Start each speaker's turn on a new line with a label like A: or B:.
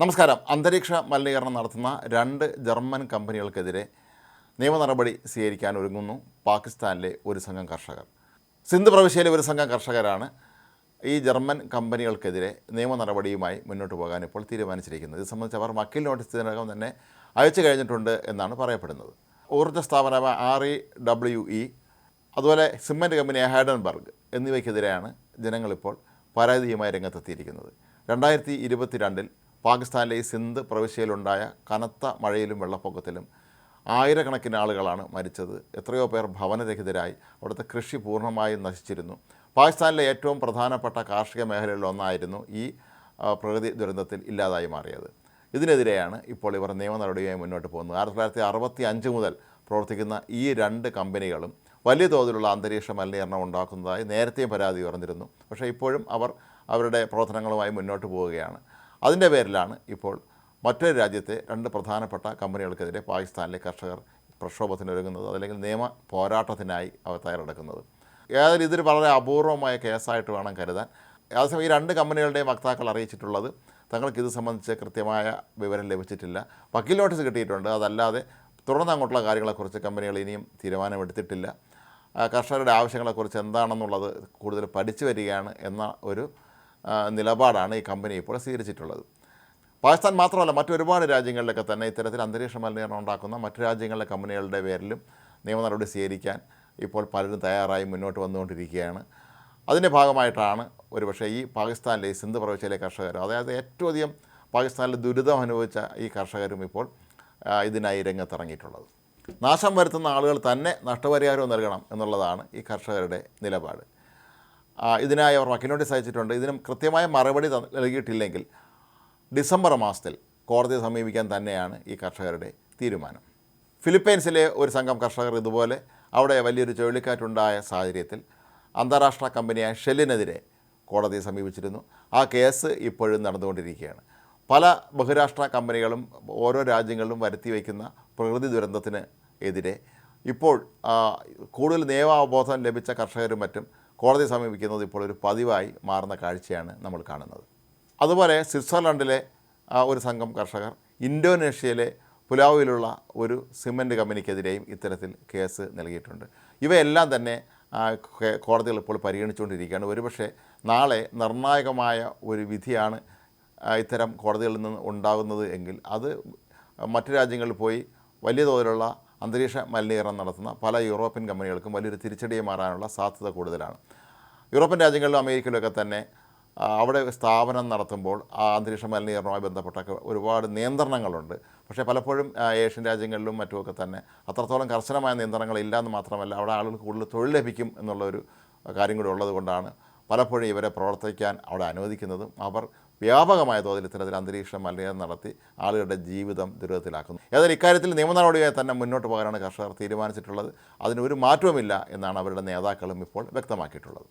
A: നമസ്കാരം. അന്തരീക്ഷ മലിനീകരണം നടത്തുന്ന രണ്ട് ജർമ്മൻ കമ്പനികൾക്കെതിരെ നിയമ നടപടി സ്വീകരിക്കാൻ ഒരുങ്ങുന്നു പാകിസ്ഥാനിലെ ഒരു സംഘം കർഷകർ. സിന്ധു പ്രവിശ്യയിലെ ഒരു സംഘം കർഷകരാണ് ഈ ജർമ്മൻ കമ്പനികൾക്കെതിരെ നിയമ നടപടിയുമായി മുന്നോട്ട് പോകാൻ ഇപ്പോൾ തീരുമാനിച്ചിരിക്കുന്നത്. ഇത് സംബന്ധിച്ച് അവർ വക്കീൽ നോട്ടീസ് ഇതിനകം തന്നെ അയച്ചു കഴിഞ്ഞിട്ടുണ്ട് എന്നാണ് പറയപ്പെടുന്നത്. ഊർജ സ്ഥാപനമായ ആർ ഇ ഡബ്ല്യു ഇ അതുപോലെ സിമന്റ് കമ്പനി ഹൈഡൻബർഗ് എന്നിവയ്ക്കെതിരെയാണ് ജനങ്ങളിപ്പോൾ പരാതിയുമായി രംഗത്തെത്തിയിരിക്കുന്നത്. രണ്ടായിരത്തി ഇരുപത്തിരണ്ടിൽ പാകിസ്ഥാനിലെ ഈ സിന്ധ് പ്രവിശ്യയിലുണ്ടായ കനത്ത മഴയിലും വെള്ളപ്പൊക്കത്തിലും ആയിരക്കണക്കിന് ആളുകളാണ് മരിച്ചത്. എത്രയോ പേർ ഭവനരഹിതരായി അവിടുത്തെ കൃഷി പൂർണമായും നശിച്ചിരുന്നു. പാകിസ്ഥാനിലെ ഏറ്റവും പ്രധാനപ്പെട്ട കാർഷിക മേഖലകളിലൊന്നായിരുന്നു ഈ പ്രകൃതി ദുരന്തത്തിൽ ഇല്ലാതായി മാറിയത്. ഇതിനെതിരെയാണ് ഇപ്പോൾ ഇവർ നിയമ നടപടിയുമായി മുന്നോട്ട് പോകുന്നത്. ആയിരത്തി തൊള്ളായിരത്തി അറുപത്തി അഞ്ച് മുതൽ പ്രവർത്തിക്കുന്ന ഈ രണ്ട് കമ്പനികളും വലിയ തോതിലുള്ള അന്തരീക്ഷ മലിനീകരണം ഉണ്ടാക്കുന്നതായി നേരത്തെയും പരാതി ഉയർന്നിരുന്നു. പക്ഷേ ഇപ്പോഴും അവർ അവരുടെ പ്രവർത്തനങ്ങളുമായി മുന്നോട്ട് പോവുകയാണ്. അതിന്റെ പേരിലാണ് ഇപ്പോൾ മറ്റൊരു രാജ്യത്തെ രണ്ട് പ്രധാനപ്പെട്ട കമ്പനികൾക്കെതിരെ പാകിസ്ഥാനിലെ കർഷകർ പ്രക്ഷോഭത്തിനൊരുങ്ങുന്നത് അതല്ലെങ്കിൽ നിയമ പോരാട്ടത്തിനായി അവർ തയ്യാറെടുക്കുന്നത്. ഏതായാലും ഇതൊരു വളരെ അപൂർവമായ കേസായിട്ട് വേണം കരുതാൻ. അതേസമയം ഈ രണ്ട് കമ്പനികളുടെയും വക്താക്കൾ അറിയിച്ചിട്ടുള്ളത് തങ്ങൾക്ക് ഇത് സംബന്ധിച്ച് കൃത്യമായ വിവരം ലഭിച്ചിട്ടില്ല. വക്കീൽ നോട്ടീസ് കിട്ടിയിട്ടുണ്ട്. അതല്ലാതെ തുടർന്ന് അങ്ങോട്ടുള്ള കാര്യങ്ങളെക്കുറിച്ച് കമ്പനികൾ ഇനിയും തീരുമാനമെടുത്തിട്ടില്ല. കർഷകരുടെ ആവശ്യങ്ങളെക്കുറിച്ച് എന്താണെന്നുള്ളത് കൂടുതൽ പഠിച്ചു വരികയാണ് എന്ന ഒരു നിലപാടാണ് ഈ കമ്പനി ഇപ്പോൾ സ്വീകരിച്ചിട്ടുള്ളത്. പാകിസ്ഥാൻ മാത്രമല്ല മറ്റൊരുപാട് രാജ്യങ്ങളിലൊക്കെ തന്നെ ഇത്തരത്തിൽ അന്തരീക്ഷ മലിനീകരണം ഉണ്ടാക്കുന്ന മറ്റു രാജ്യങ്ങളിലെ കമ്പനികളുടെ പേരിലും നിയമ നടപടി സ്വീകരിക്കാൻ ഇപ്പോൾ പലരും തയ്യാറായി മുന്നോട്ട് വന്നുകൊണ്ടിരിക്കുകയാണ്. അതിന്റെ ഭാഗമായിട്ടാണ് ഒരുപക്ഷേ ഈ പാകിസ്ഥാനിലെ ഈ സിന്ധു പ്രവിശ്യയിലെ കർഷകർ അതായത് ഏറ്റവും അധികം പാകിസ്ഥാനിൽ ദുരിതം അനുഭവിച്ച ഈ കർഷകരും ഇപ്പോൾ ഇതിനായി രംഗത്തിറങ്ങിയിട്ടുള്ളത്. നാശം വരുത്തുന്ന ആളുകൾ തന്നെ നഷ്ടപരിഹാരവും നൽകണം എന്നുള്ളതാണ് ഈ കർഷകരുടെ നിലപാട്. ഇതിനായി അവർ വക്കീൽ നോട്ടീസ് അയച്ചിട്ടുണ്ട്. ഇതിനും കൃത്യമായ മറുപടി നൽകിയിട്ടില്ലെങ്കിൽ ഡിസംബർ മാസത്തിൽ കോടതിയെ സമീപിക്കാൻ തന്നെയാണ് ഈ കർഷകരുടെ തീരുമാനം. ഫിലിപ്പൈൻസിലെ ഒരു സംഘം കർഷകർ ഇതുപോലെ അവിടെ വലിയൊരു ചുഴലിക്കാറ്റുണ്ടായ സാഹചര്യത്തിൽ അന്താരാഷ്ട്ര കമ്പനിയായ ഷെല്ലിനെതിരെ കോടതിയെ സമീപിച്ചിരുന്നു. ആ കേസ് ഇപ്പോഴും നടന്നുകൊണ്ടിരിക്കുകയാണ്. പല ബഹുരാഷ്ട്ര കമ്പനികളും ഓരോ രാജ്യങ്ങളിലും വരുത്തി വയ്ക്കുന്ന പ്രകൃതി ദുരന്തത്തിന് എതിരെ ഇപ്പോൾ കൂടുതൽ നിയമാവബോധം ലഭിച്ച കർഷകരും മറ്റും കോടതിയെ സമീപിക്കുന്നത് ഇപ്പോൾ ഒരു പതിവായി മാറുന്ന കാഴ്ചയാണ് നമ്മൾ കാണുന്നത്. അതുപോലെ സ്വിറ്റ്സർലൻഡിലെ ഒരു സംഘം കർഷകർ ഇന്തോനേഷ്യയിലെ പുലാവിലുള്ള ഒരു സിമന്റ് കമ്പനിക്കെതിരെയും ഇത്തരത്തിൽ കേസ് നൽകിയിട്ടുണ്ട്. ഇവയെല്ലാം തന്നെ കോടതികൾ ഇപ്പോൾ പരിഗണിച്ചുകൊണ്ടിരിക്കുകയാണ്. ഒരുപക്ഷെ നാളെ നിർണായകമായ ഒരു വിധിയാണ് ഇത്തരം കോടതികളിൽ നിന്ന് ഉണ്ടാകുന്നത് എങ്കിൽ അത് മറ്റു രാജ്യങ്ങളിൽ പോയി വലിയ തോതിലുള്ള അന്തരീക്ഷ മലിനീകരണം നടത്തുന്ന പല യൂറോപ്യൻ കമ്പനികൾക്കും വലിയൊരു തിരിച്ചടിയെ മാറാനുള്ള സാധ്യത കൂടുതലാണ്. യൂറോപ്യൻ രാജ്യങ്ങളിലും അമേരിക്കയിലൊക്കെ തന്നെ അവിടെ സ്ഥാപനം നടത്തുമ്പോൾ ആ അന്തരീക്ഷ മലിനീകരണവുമായി ബന്ധപ്പെട്ടൊക്കെ ഒരുപാട് നിയന്ത്രണങ്ങളുണ്ട്. പക്ഷേ പലപ്പോഴും ഏഷ്യൻ രാജ്യങ്ങളിലും മറ്റുമൊക്കെ തന്നെ അത്രത്തോളം കർശനമായ നിയന്ത്രണങ്ങളില്ല എന്ന് മാത്രമല്ല അവിടെ ആളുകൾക്ക് കൂടുതൽ തൊഴിൽ ലഭിക്കും എന്നുള്ളൊരു കാര്യം കൂടി ഉള്ളതുകൊണ്ടാണ് പലപ്പോഴും ഇവരെ പ്രവർത്തിക്കാൻ അവിടെ അനുവദിക്കുന്നതും. അവർ വ്യാപകമായ തോതിൽ ഇത്തരത്തിൽ അന്തരീക്ഷ മലിനീകരണം നടത്തി ആളുകളുടെ ജീവിതം ദുരിതത്തിലാക്കുന്നു. ഏതായാലും ഇക്കാര്യത്തിൽ നിയമ നടപടിയായി തന്നെ മുന്നോട്ട് പോകാനാണ് കർഷകർ തീരുമാനിച്ചിട്ടുള്ളത്. അതിനൊരു മാറ്റവുമില്ല എന്നാണ് അവരുടെ നേതാക്കളും ഇപ്പോൾ വ്യക്തമാക്കിയിട്ടുള്ളത്.